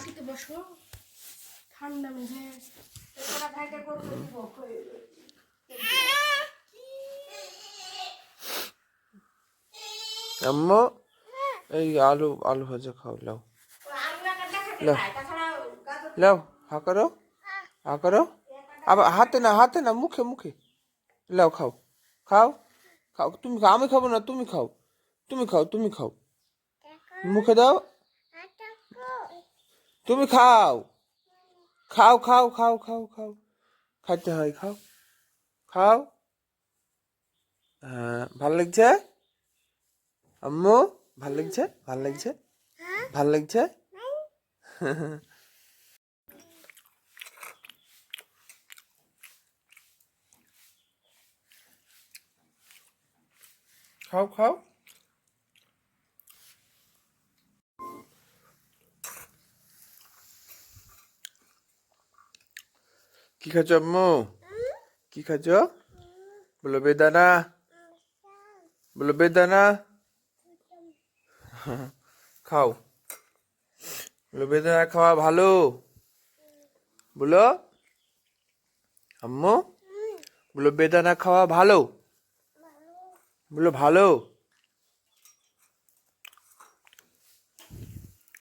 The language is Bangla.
মাটিতে বসো। ঠান্ডা মেঝে। আম্মু এই আলু আলু ভাজা খাও লাও লাও। লাও হা করো হা করো। আবার হাতে না হাতে না মুখে মুখে। লাও খাও। খাও খাও। তুমি আমি খাব না তুমি খাও। তুমি খাও তুমি খাও। মুখে দাও। তুমি খাও। খাও খাও খাও খাও খাও। খাইতে হয়, খাও। খাও। হ্যাঁ ভালো লাগছে? আম্মু, ভালো লাগছে? ভালো লাগছে? ভালো লাগছে? খাও খাও। কি খাচ্ছ আম্মু? কি খাচ্ছ? বলো বেদানা। বলো বেদানা। খাও। বলো বেদানা খাওয়া ভালো? বলো। আম্মু? বলো বেদানা খাওয়া ভালো? বলো ভালো?